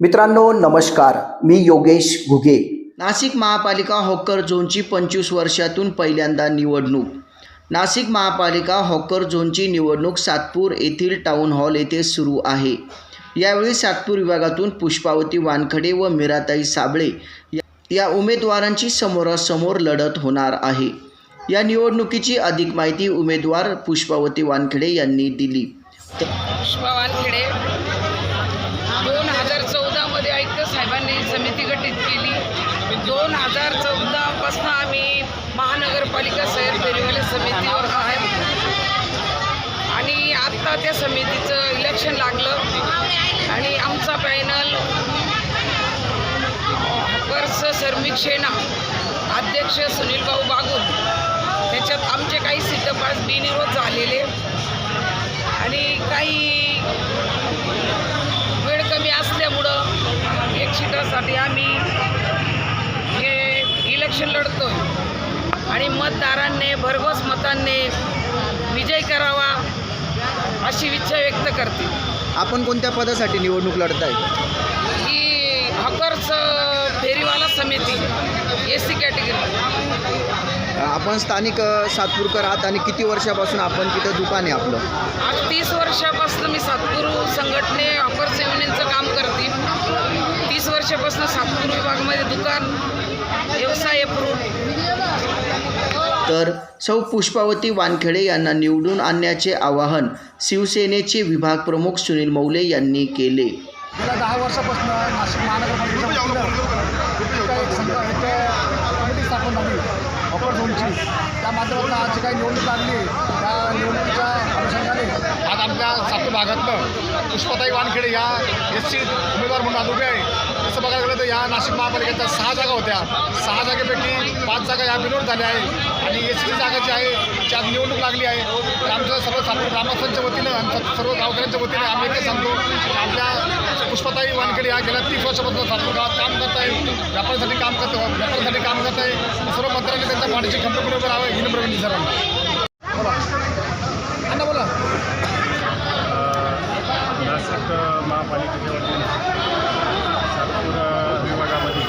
मित्रांनो नमस्कार. मी योगेश घुगे. नाशिक महापालिका हॉकर झोनची पंचवीस वर्षातून पहिल्यांदा निवडणूक. नाशिक महापालिका हॉकर झोनची निवडणूक सातपूर येथील टाउन हॉल येथे सुरू आहे. यावेळी सातपूर विभागातून पुष्पावती वानखडे व मीराताई साबळे या- या उमेदवारांची समोरासमोर लढत होणार आहे. या निवडणुकीची अधिक माहिती उमेदवार पुष्पावती वानखडे यांनी दिली. पुष्पा वानखेडे दोन हजार चौदामध्ये आयुक्त साहेबांनी समिती गठीत केली. दोन हजार चौदापासून आम्ही महानगरपालिका शहर फेरीवाल्या समितीवर आहे. आणि आत्ता त्या समितीचं इलेक्शन लागलं. आणि आमचा पॅनल हकर्स सर्मिक शेना अध्यक्ष सुनीलभाऊ बागुल. त्याच्यात आमचे काही सिद्धपास बिनिरोध झालेले. आणि मतदारांनी भरघोस मतांनी विजय करावा अशी इच्छा व्यक्त करते. आपण कोणत्या पदासाठी निवडणूक लढताय? की हॉकर्स फेरीवाला समिती एस सी कॅटेगरी. आपण स्थानिक सातपूरकर आहात आणि किती वर्षापासून आपण तिथं दुकान आहे आपलं? आज तीस वर्षापासून मी सातपूर संघटने हॉकर्स युनियनचं काम करते. तीस वर्षापासून सातपूर विभागामध्ये दुकान व्यवसाय तर सौ पुष्पावती वानखेडे यांना निवडून आणण्याचे आवाहन शिवसेनेचे विभाग प्रमुख सुनील मौले यांनी केले. गेल्या दहा वर्षापासून नाशिक महानगरपालिकेच्या कमिटी स्थापन झाली ऑफर झोनची. त्या माध्यमातून आज जी काही निवडणूक लागली त्या निवडणुकीच्या अनुषंगाने आज आमच्या सातपूर भागातनं पुष्पाताई वानखेडे या एस सी उमेदवार म्हणून आज उभे आहे. तसं बघायला गेलं तर या नाशिक महापालिकेच्या सहा जागा होत्या. सहा जागेपैकी पाच जागा या बिनोड झाल्या आहे आणि एस सी जागा जी आहे त्यात आज निवडणूक लागली आहे. तर आमच्या सर्व ग्रामस्थांच्या वतीनं आमच्या सर्व गावकऱ्यांच्या वतीनं आम्ही एकच सांगतो आपल्या पुष्पताई वानखेडे या गेल्या तीस वर्षापासून सातपूर गावात काम करत आहे. व्यापारासाठी काम करत व्यापारासाठी काम करत आहे. सर्व मंत्र्यांनी त्यांच्या पाठीची खंबीरपणे उभे राहावे ही नम्र विनंती बोला अण्णा बोला नाशिक महापालिकेच्या वतीने सातपूर विभागामध्ये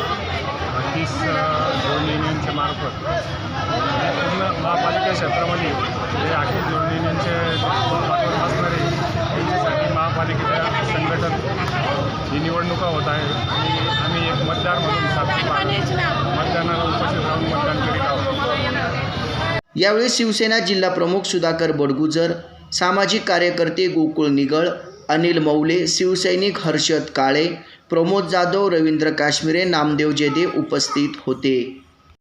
तीस दोन युनियनच्या मार्फत आणि पूर्ण महापालिका क्षेत्रामध्ये जे अखिल दोन युनियनचे असणारे यांच्यासाठी महापालिकेच्या संघटन ही निवडणुका होत आहे आणि आम्ही एक मतदार म्हणून सातपूर मतदानाला उपस्थित राहून मतदान करीत आहोत. यावेळी शिवसेना जिल्हा प्रमुख सुधाकर बडगुजर सामाजिक कार्यकर्ते गोकुळ निगळ अनिल मौले शिवसैनिक हर्षद काळे प्रमोद जाधव रवींद्र काश्मीरे नामदेव जेदे उपस्थित होते.